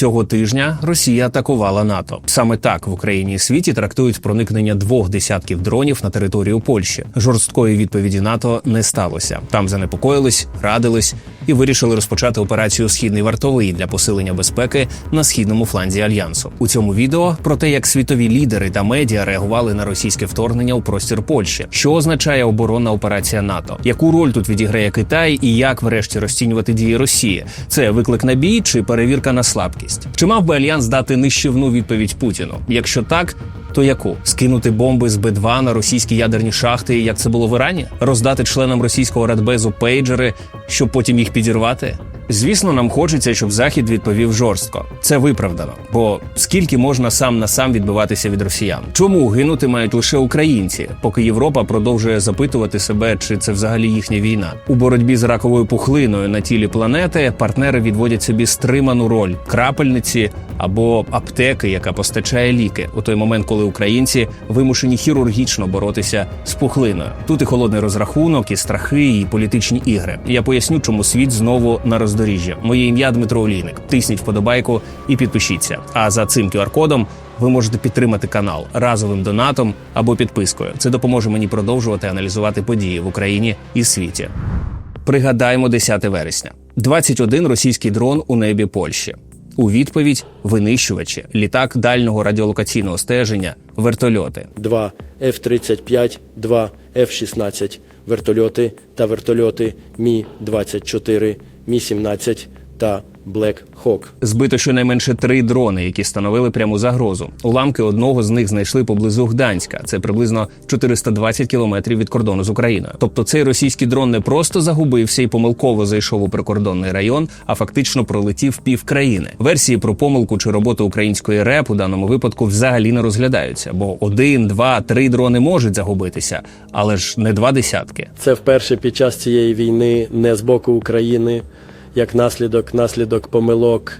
Цього тижня Росія атакувала НАТО. Саме так в Україні і світі трактують проникнення двох десятків дронів на територію Польщі. Жорсткої відповіді НАТО не сталося. Там занепокоїлись, радились і вирішили розпочати операцію Східний вартовий для посилення безпеки на східному фланзі альянсу. У цьому відео про те, як світові лідери та медіа реагували на російське вторгнення у простір Польщі, що означає оборонна операція НАТО, яку роль тут відіграє Китай і як врешті розцінювати дії Росії. Це виклик на бій чи перевірка на слабкість? Чи мав би альянс дати нищівну відповідь Путіну? Якщо так. То яку скинути бомби з Б-2 на російські ядерні шахти, як це було в Ірані? Роздати членам російського радбезу пейджери, щоб потім їх підірвати? Звісно, нам хочеться, щоб захід відповів жорстко. Це виправдано. Бо скільки можна сам на сам відбиватися від росіян? Чому гинути мають лише українці, поки Європа продовжує запитувати себе, чи це взагалі їхня війна? У боротьбі з раковою пухлиною на тілі планети партнери відводять собі стриману роль крапельниці або аптеки, яка постачає ліки у той момент, коли українці вимушені хірургічно боротися з пухлиною. Тут і холодний розрахунок, і страхи, і політичні ігри. Я поясню, чому світ знову на роздоріжжя. Моє ім'я Дмитро Олійник. Тисніть вподобайку і підпишіться. А за цим QR-кодом ви можете підтримати канал разовим донатом або підпискою. Це допоможе мені продовжувати аналізувати події в Україні і світі. Пригадаємо 10 вересня. 21 російський дрон у небі Польщі. У відповідь винищувачі, літак дальнього радіолокаційного стеження, вертольоти. два F-35, два F-16 вертольоти та вертольоти Мі-24, Мі-17 та Black Hawk. Збито щонайменше три дрони, які становили пряму загрозу. Уламки одного з них знайшли поблизу Гданська. Це приблизно 420 кілометрів від кордону з Україною. Тобто цей російський дрон не просто загубився і помилково зайшов у прикордонний район, а фактично пролетів пів країни. Версії про помилку чи роботу української РЕП у даному випадку взагалі не розглядаються, бо один, два, три дрони можуть загубитися, але ж не два десятки. Це вперше під час цієї війни не з боку України, як наслідок, наслідок помилок,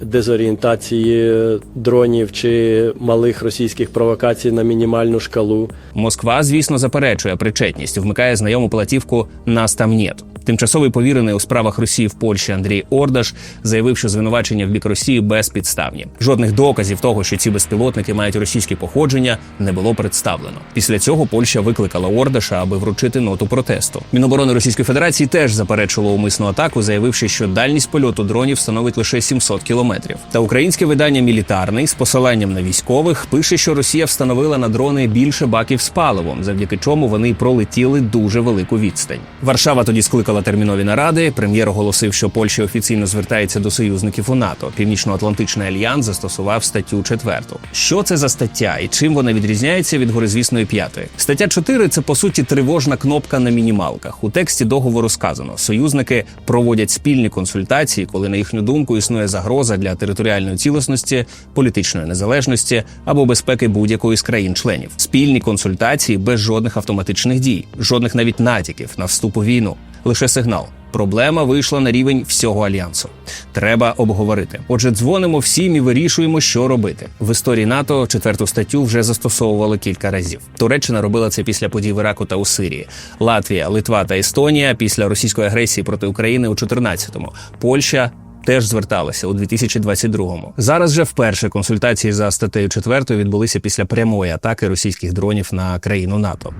дезорієнтації дронів чи малих російських провокацій на мінімальну шкалу. Москва, звісно, заперечує причетність, вмикає знайому платівку «Нас там нет». Тимчасовий повірений у справах Росії в Польщі Андрій Ордаш заявив, що звинувачення в бік Росії безпідставні. Жодних доказів того, що ці безпілотники мають російське походження, не було представлено. Після цього Польща викликала Ордаша, аби вручити ноту протесту. Міноборони Російської Федерації теж заперечило умисну атаку, заявивши, що дальність польоту дронів становить лише 700 кілометрів. Та українське видання Мілітарний з посиланням на військових пише, що Росія встановила на дрони більше баків з паливом, завдяки чому вони пролетіли дуже велику відстань. Варшава тоді скликала термінові наради. Прем'єр оголосив, що Польща офіційно звертається до союзників у НАТО. Північно-Атлантичний альянс застосував статтю 4. Що це за стаття і чим вона відрізняється від горизвісної п'ятої? Стаття 4 – це по суті тривожна кнопка на мінімалках. У тексті договору сказано: союзники проводять спільні консультації, коли на їхню думку існує загроза для територіальної цілісності, політичної незалежності або безпеки будь-якої з країн-членів. Спільні консультації без жодних автоматичних дій, жодних навіть натяків на вступ у війну. Лише сигнал. Проблема вийшла на рівень всього альянсу. Треба обговорити. Отже, дзвонимо всім і вирішуємо, що робити. В історії НАТО четверту статтю вже застосовували кілька разів. Туреччина робила це після подій в Іраку та у Сирії. Латвія, Литва та Естонія після російської агресії проти України у 14-му. Польща. Теж зверталися у 2022-му. Зараз же вперше консультації за статтею 4 відбулися після прямої атаки російських дронів на країну НАТО.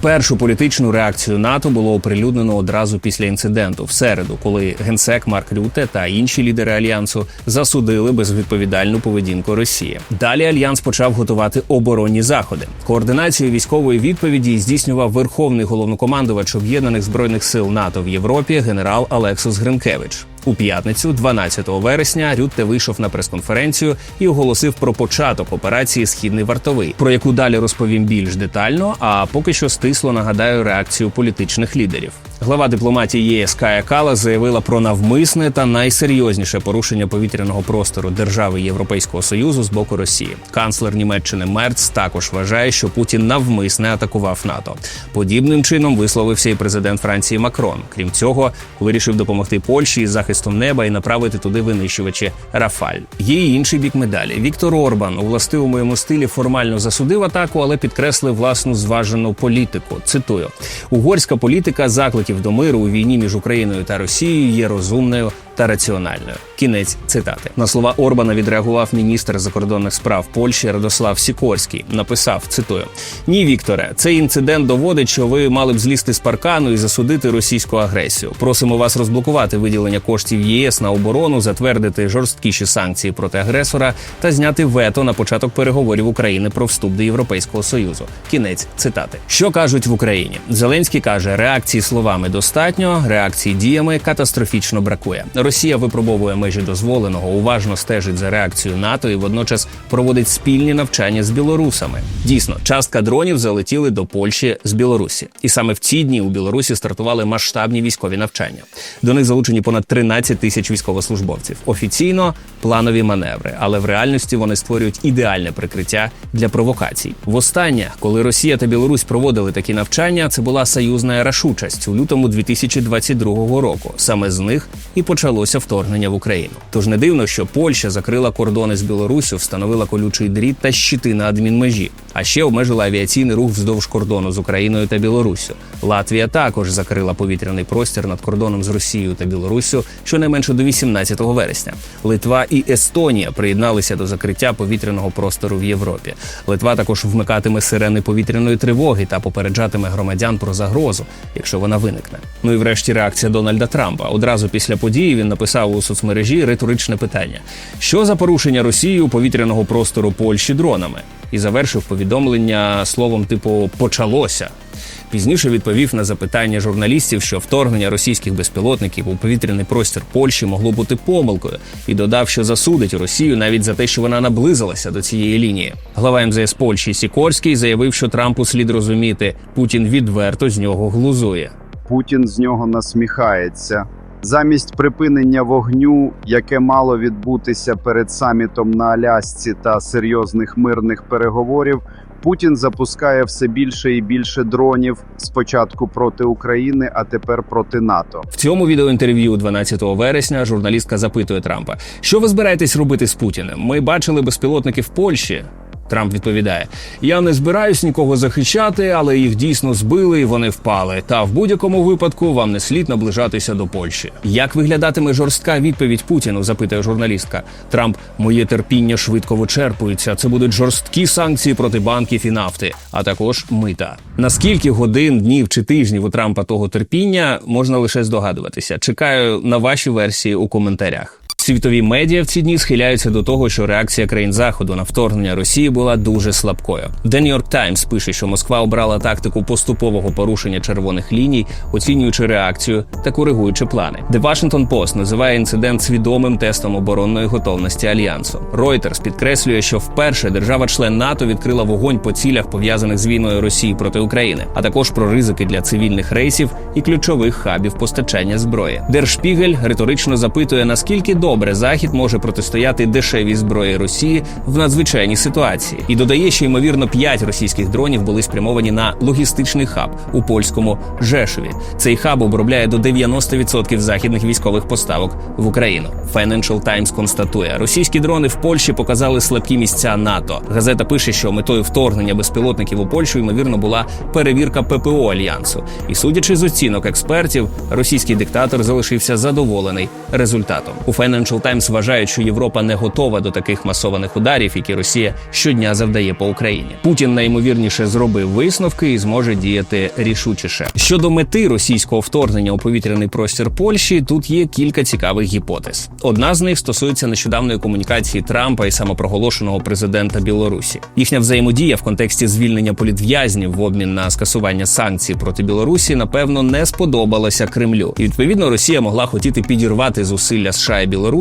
Першу політичну реакцію НАТО було оприлюднено одразу після інциденту в середу, коли генсек Марк Рюте та інші лідери альянсу засудили безвідповідальну поведінку Росії. Далі альянс почав готувати оборонні заходи. Координацію військової відповіді здійснював верховний головнокомандувач об'єднаних збройних сил НАТО в Європі генерал Алексус Гринкевич. У п'ятницю, 12 вересня, Рютте вийшов на прес-конференцію і оголосив про початок операції Східний вартовий, про яку далі розповім більш детально. А поки що стисло нагадаю реакцію політичних лідерів. Глава дипломатії ЄС Кая Кала заявила про навмисне та найсерйозніше порушення повітряного простору держави Європейського союзу з боку Росії. Канцлер Німеччини Мерц також вважає, що Путін навмисне атакував НАТО. Подібним чином висловився і президент Франції Макрон. Крім цього, вирішив допомогти Польщі із захистом неба і направити туди винищувачі Рафаль. Є й інший бік медалі. Віктор Орбан у властивому йому стилі формально засудив атаку, але підкреслив власну зважену політику. Цитую: угорська політика закликів до миру у війні між Україною та Росією є розумною та раціональною. Кінець цитати на слова Орбана відреагував міністр закордонних справ Польщі Радослав Сікорський. Написав: цитую: Ні, Вікторе, цей інцидент доводить, що ви мали б злізти з паркану і засудити російську агресію. Просимо вас розблокувати виділення коштів ЄС на оборону, затвердити жорсткіші санкції проти агресора та зняти вето на початок переговорів України про вступ до Європейського союзу. Кінець цитати. Що кажуть в Україні? Зеленський каже: реакції словами достатньо, реакції діями катастрофічно бракує. Росія випробовує межі дозволеного, уважно стежить за реакцією НАТО і водночас проводить спільні навчання з білорусами. Дійсно, частка дронів залетіли до Польщі з Білорусі, і саме в ці дні у Білорусі стартували масштабні військові навчання. До них залучені понад 13 тисяч військовослужбовців. Офіційно планові маневри, але в реальності вони створюють ідеальне прикриття для провокацій. Востаннє, коли Росія та Білорусь проводили такі навчання, це була союзна рашучасть у лютому 2022 року. Саме з них і почалося вторгнення в Україну. Тож не дивно, що Польща закрила кордони з Білоруссю, встановила колючий дріт та щити на адмінмежі, а ще обмежила авіаційний рух вздовж кордону з Україною та Білоруссю. Латвія також закрила повітряний простір над кордоном з Росією та Білоруссю щонайменше до 18 вересня. Литва і Естонія приєдналися до закриття повітряного простору в Європі. Литва також вмикатиме сирени повітряної тривоги та попереджатиме громадян про загрозу, якщо вона виникне. Ну і врешті реакція Дональда Трампа. Одразу після події він написав у соцмережі риторичне питання: що за порушення Росією повітряного простору Польщі дронами? І завершив повідомлення словом типу почалося. Пізніше відповів на запитання журналістів, що вторгнення російських безпілотників у повітряний простір Польщі могло бути помилкою, і додав, що засудить Росію навіть за те, що вона наблизилася до цієї лінії. Глава МЗС Польщі Сікорський заявив, що Трампу слід розуміти, Путін відверто з нього глузує. Путін з нього насміхається. Замість припинення вогню, яке мало відбутися перед самітом на Алясці та серйозних мирних переговорів, Путін запускає все більше і більше дронів спочатку проти України, а тепер проти НАТО. В цьому відеоінтерв'ю 12 вересня журналістка запитує Трампа, що ви збираєтесь робити з Путіним? Ми бачили безпілотники в Польщі. Трамп відповідає: Я не збираюсь нікого захищати, але їх дійсно збили і вони впали. Та в будь-якому випадку вам не слід наближатися до Польщі. Як виглядатиме жорстка відповідь Путіну? запитує журналістка. Трамп, моє терпіння швидко вичерпується. Це будуть жорсткі санкції проти банків і нафти, а також мита. Наскільки годин, днів чи тижнів у Трампа того терпіння можна лише здогадуватися. Чекаю на ваші версії у коментарях. Світові медіа в ці дні схиляються до того, що реакція країн заходу на вторгнення Росії була дуже слабкою. The New York Times пише, що Москва обрала тактику поступового порушення червоних ліній, оцінюючи реакцію та коригуючи плани. The Washington Post називає інцидент свідомим тестом оборонної готовності альянсу. Reuters підкреслює, що вперше держава-член НАТО відкрила вогонь по цілях пов'язаних з війною Росії проти України, а також про ризики для цивільних рейсів і ключових хабів постачання зброї. Держпігель риторично запитує, наскільки добре Захід може протистояти дешевій зброї Росії в надзвичайній ситуації, і додає, що ймовірно п'ять російських дронів були спрямовані на логістичний хаб у польському Жешові. Цей хаб обробляє до 90% західних військових поставок в Україну. Financial Times констатує, російські дрони в Польщі показали слабкі місця НАТО. Газета пише, що метою вторгнення безпілотників у Польщу ймовірно була перевірка ППО альянсу. І судячи з оцінок експертів, російський диктатор залишився задоволений результатом. У Financial Times вважають, що Європа не готова до таких масованих ударів, які Росія щодня завдає по Україні. Путін найімовірніше зробив висновки і зможе діяти рішучіше. Щодо мети російського вторгнення у повітряний простір Польщі, тут є кілька цікавих гіпотез. Одна з них стосується нещодавної комунікації Трампа і самопроголошеного президента Білорусі. Їхня взаємодія в контексті звільнення політв'язнів в обмін на скасування санкцій проти Білорусі, напевно, не сподобалася Кремлю. І відповідно Росія могла хотіти підірвати зусилля США і Білорусі,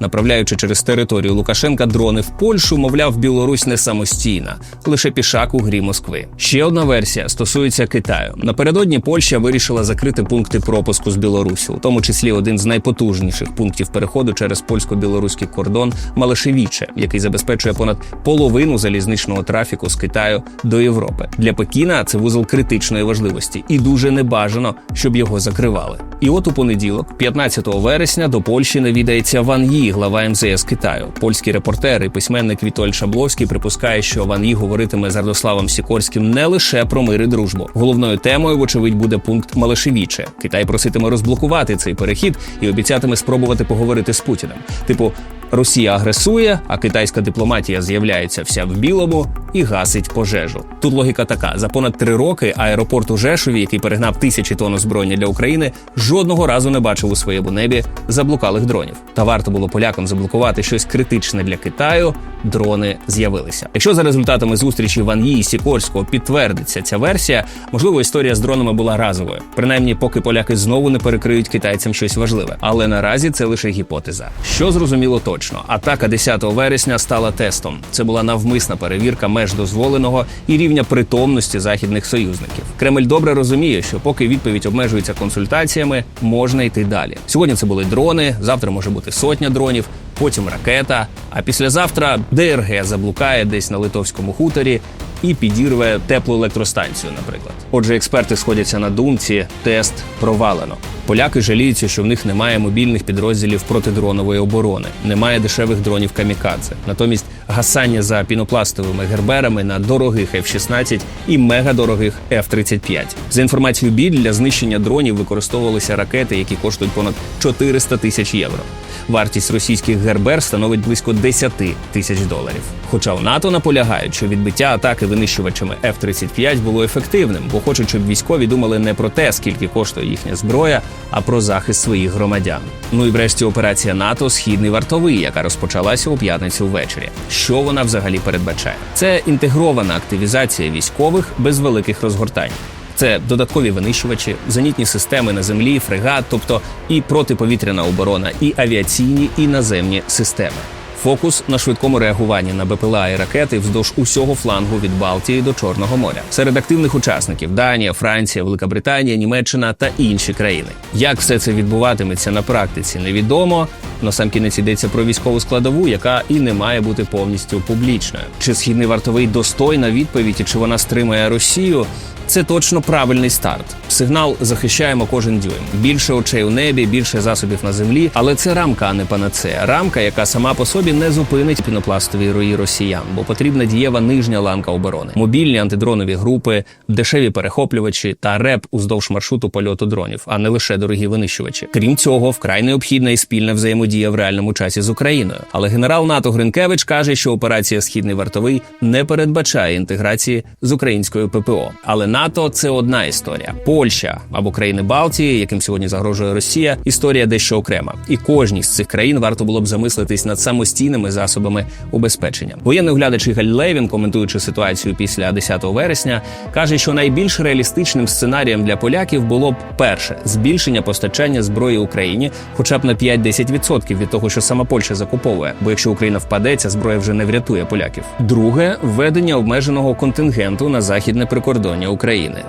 направляючи через територію Лукашенка дрони в Польщу. Мовляв, Білорусь не самостійна, лише пішак у грі Москви. Ще одна версія стосується Китаю. Напередодні Польща вирішила закрити пункти пропуску з Білорусі, у тому числі один з найпотужніших пунктів переходу через польсько-білоруський кордон Малашевіче, який забезпечує понад половину залізничного трафіку з Китаю до Європи. Для Пекіна це вузол критичної важливості, і дуже небажано, щоб його закривали. І от у понеділок, 15 вересня, до Польщі навідається зізнається Ван Ї, глава МЗС Китаю. Польський репортер і письменник Вітоль Шабловський припускає, що Ван Ї говоритиме з Радославом Сікорським не лише про мир і дружбу. Головною темою, вочевидь, буде пункт Малешевіче. Китай проситиме розблокувати цей перехід і обіцятиме спробувати поговорити з Путіним. Типу. Росія агресує, а китайська дипломатія з'являється вся в білому і гасить пожежу. Тут логіка така: за понад три роки аеропорт у Жешові, який перегнав тисячі тонн озброєння для України, жодного разу не бачив у своєму небі заблукалих дронів. Та варто було полякам заблокувати щось критичне для Китаю. Дрони з'явилися. Якщо за результатами зустрічі Ван Ї і Сікорського підтвердиться ця версія, можливо, історія з дронами була разовою, принаймні, поки поляки знову не перекриють китайцям щось важливе. Але наразі це лише гіпотеза. Що зрозуміло точно, атака 10 вересня стала тестом. Це була навмисна перевірка меж дозволеного і рівня притомності західних союзників. Кремль добре розуміє, що поки відповідь обмежується консультаціями, можна йти далі. Сьогодні це були дрони, завтра може бути сотня дронів. Потім ракета. А післязавтра ДРГ заблукає десь на литовському хуторі і підірве теплу електростанцію, наприклад. Отже, експерти сходяться на думці, тест провалено. Поляки жаліються, що в них немає мобільних підрозділів протидронової оборони, немає дешевих дронів камікадзе. Натомість гасання за пінопластовими герберами на дорогих F-16 і мегадорогих F-35. За інформацією біль для знищення дронів використовувалися ракети, які коштують понад 400 тисяч євро. Вартість російських гербер становить близько 10 тисяч доларів. Хоча в НАТО наполягають, що відбиття атаки винищувачами F-35 було ефективним, бо хочуть, щоб військові думали не про те, скільки коштує їхня зброя, а про захист своїх громадян. Ну і врешті операція НАТО Східний вартовий, яка розпочалася у п'ятницю ввечері. Що вона взагалі передбачає? Це інтегрована активізація військових без великих розгортань. Це додаткові винищувачі, зенітні системи на землі, фрегат, тобто і протиповітряна оборона, і авіаційні, і наземні системи. Фокус на швидкому реагуванні на БПЛА і ракети вздовж усього флангу від Балтії до Чорного моря. Серед активних учасників Данія, Франція, Велика Британія, Німеччина та інші країни. Як все це відбуватиметься на практиці, невідомо. На сам йдеться про військову складову, яка і не має бути повністю публічною. Чи східний вартовий достойна відповідь, і чи вона стримає Росію? Це точно правильний старт. Сигнал захищаємо кожен дюйм. Більше очей у небі, більше засобів на землі. Але це рамка, а не панацея. Рамка, яка сама по собі не зупинить пінопластові рої росіян, бо потрібна дієва нижня ланка оборони, мобільні антидронові групи, дешеві перехоплювачі та реп уздовж маршруту польоту дронів, а не лише дорогі винищувачі. Крім цього, вкрай необхідна і спільна взаємодія в реальному часі з Україною. Але генерал НАТО Гринкевич каже, що операція Східний вартовий не передбачає інтеграції з українською ППО. Але НАТО це одна історія. Польща або країни Балтії, яким сьогодні загрожує Росія, історія дещо окрема. І кожній з цих країн варто було б замислитись над самостійними засобами убезпечення. Воєнний оглядач Ігаль Левін, коментуючи ситуацію після 10 вересня, каже, що найбільш реалістичним сценарієм для поляків було б перше збільшення постачання зброї Україні, хоча б на 5-10% від того, що сама Польща закуповує. Бо якщо Україна впаде, ця зброя вже не врятує поляків. Друге введення обмеженого контингенту на західне прикордоння України,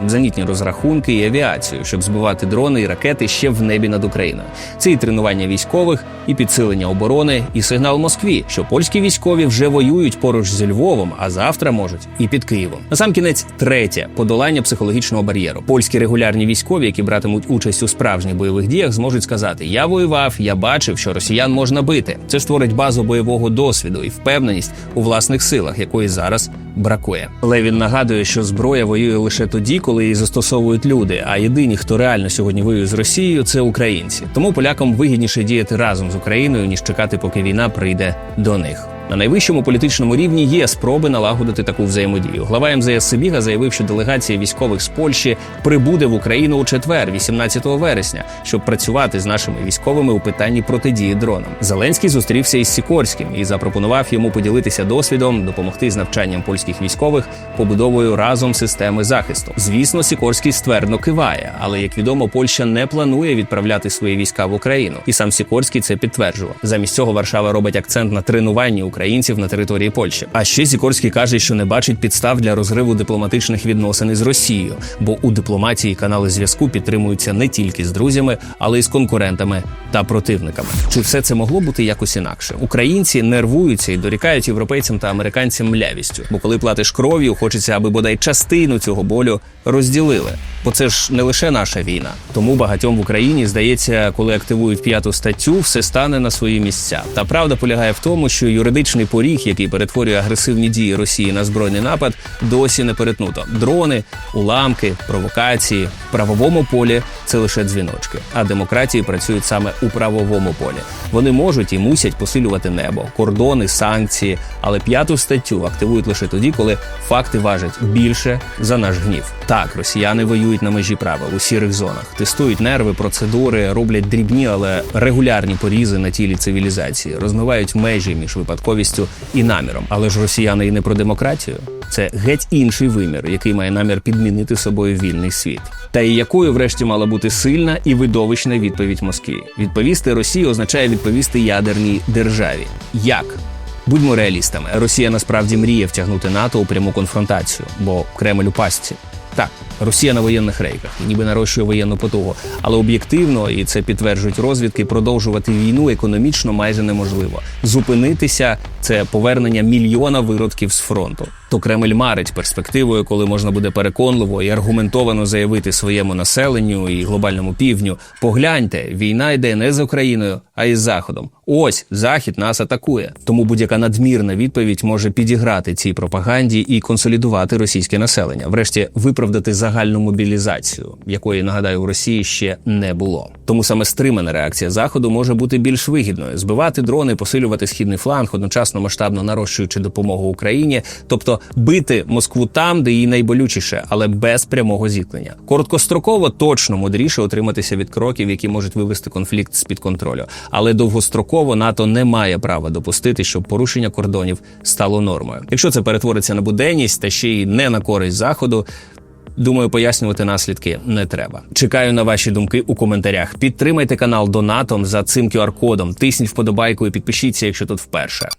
зенітні розрахунки і авіацію, щоб збивати дрони і ракети ще в небі над Україною. Це і тренування військових, і підсилення оборони, і сигнал Москві, що польські військові вже воюють поруч зі Львовом, а завтра можуть і під Києвом. Насамкінець третє подолання психологічного бар'єру. Польські регулярні військові, які братимуть участь у справжніх бойових діях, зможуть сказати: Я воював, я бачив, що росіян можна бити. Це створить базу бойового досвіду і впевненість у власних силах, якої зараз бракує. Левін нагадує, що зброя воює лише тоді, коли її застосовують люди. А єдині, хто реально сьогодні воює з Росією, це українці. Тому полякам вигідніше діяти разом з Україною ніж чекати, поки війна прийде до них. На найвищому політичному рівні є спроби налагодити таку взаємодію. Глава МЗС Сибіга заявив, що делегація військових з Польщі прибуде в Україну у четвер, 18 вересня, щоб працювати з нашими військовими у питанні протидії дронам. Зеленський зустрівся із Сікорським і запропонував йому поділитися досвідом, допомогти з навчанням польських військових побудовою разом системи захисту. Звісно, Сікорський ствердно киває, але як відомо, Польща не планує відправляти свої війська в Україну, і сам Сікорський це підтверджував. Замість цього Варшава робить акцент на тренуванні українців на території Польщі. А ще Сікорський каже, що не бачить підстав для розриву дипломатичних відносин із Росією, бо у дипломатії канали зв'язку підтримуються не тільки з друзями, але й з конкурентами та противниками. Чи все це могло бути якось інакше? Українці нервуються і дорікають європейцям та американцям млявістю, бо коли платиш кров'ю, хочеться, аби бодай частину цього болю розділили. Бо це ж не лише наша війна. Тому багатьом в Україні здається, коли активують п'яту статтю, все стане на свої місця. Та правда полягає в тому, що юридичний поріг, який перетворює агресивні дії Росії на збройний напад, досі не перетнуто. Дрони, уламки, провокації в правовому полі це лише дзвіночки. А демократії працюють саме у правовому полі. Вони можуть і мусять посилювати небо, кордони, санкції, але п'яту статтю активують лише тоді, коли факти важать більше за наш гнів. Так, росіяни воюють на межі правил у сірих зонах, тестують нерви, процедури, роблять дрібні, але регулярні порізи на тілі цивілізації, розмивають межі між випадковістю і наміром. Але ж росіяни і не про демократію. Це геть інший вимір, який має намір підмінити собою вільний світ. Та і якою, врешті, мала бути сильна і видовищна відповідь Москві. Відповісти Росії означає відповісти ядерній державі. Як? Будьмо реалістами, Росія насправді мріє втягнути НАТО у пряму конфронтацію, бо Кремль у пастці. Так, Росія на воєнних рейках, ніби нарощує воєнну потугу, але об'єктивно, і це підтверджують розвідки, продовжувати війну економічно майже неможливо. Зупинитися це повернення мільйона виродків з фронту. То Кремль марить перспективою, коли можна буде переконливо і аргументовано заявити своєму населенню і глобальному півдню: погляньте, війна йде не з Україною, а із Заходом. Ось захід нас атакує. Тому будь-яка надмірна відповідь може підіграти цій пропаганді і консолідувати російське населення, врешті виправдати загальну мобілізацію, якої нагадаю в Росії ще не було. Тому саме стримана реакція заходу може бути більш вигідною: збивати дрони, посилювати східний фланг, одночасно масштабно нарощуючи допомогу Україні, тобто бити Москву там, де їй найболючіше, але без прямого зіткнення. Короткостроково точно мудріше утриматися від кроків, які можуть вивести конфлікт з під контролю. Але довгостроково НАТО не має права допустити, щоб порушення кордонів стало нормою. Якщо це перетвориться на буденність та ще й не на користь заходу. Думаю, пояснювати наслідки не треба. Чекаю на ваші думки у коментарях. Підтримайте канал донатом за цим QR-кодом. Тисніть вподобайку і підпишіться, якщо тут вперше.